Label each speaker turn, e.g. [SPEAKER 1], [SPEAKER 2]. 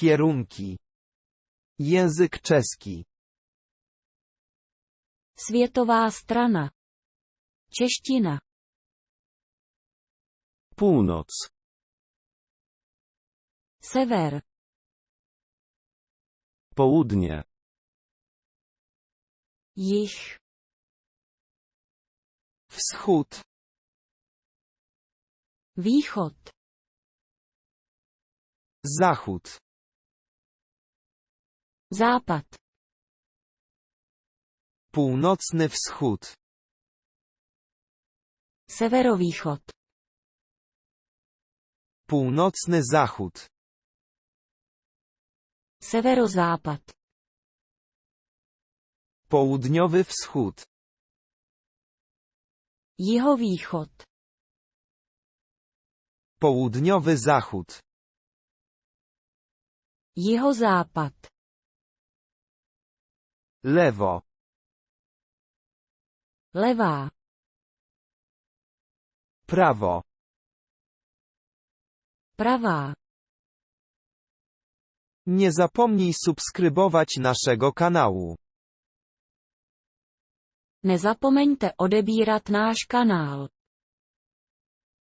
[SPEAKER 1] Kierunki. Język czeski.
[SPEAKER 2] Světová strana. Čeština.
[SPEAKER 1] Północ.
[SPEAKER 2] Sever.
[SPEAKER 1] Południe.
[SPEAKER 2] Jih.
[SPEAKER 1] Wschód.
[SPEAKER 2] Východ.
[SPEAKER 1] Zachód.
[SPEAKER 2] Západ.
[SPEAKER 1] Północny wschód.
[SPEAKER 2] Severovýchod.
[SPEAKER 1] Północny zachód.
[SPEAKER 2] Severozápad.
[SPEAKER 1] Południowy wschód.
[SPEAKER 2] Jihovýchod.
[SPEAKER 1] Południowy zachód.
[SPEAKER 2] Jihozápad.
[SPEAKER 1] Lewo.
[SPEAKER 2] Levá.
[SPEAKER 1] Prawo.
[SPEAKER 2] Pravá.
[SPEAKER 1] Nie zapomnij subskrybować naszego kanału.
[SPEAKER 2] Nezapomeňte odebírat náš kanál.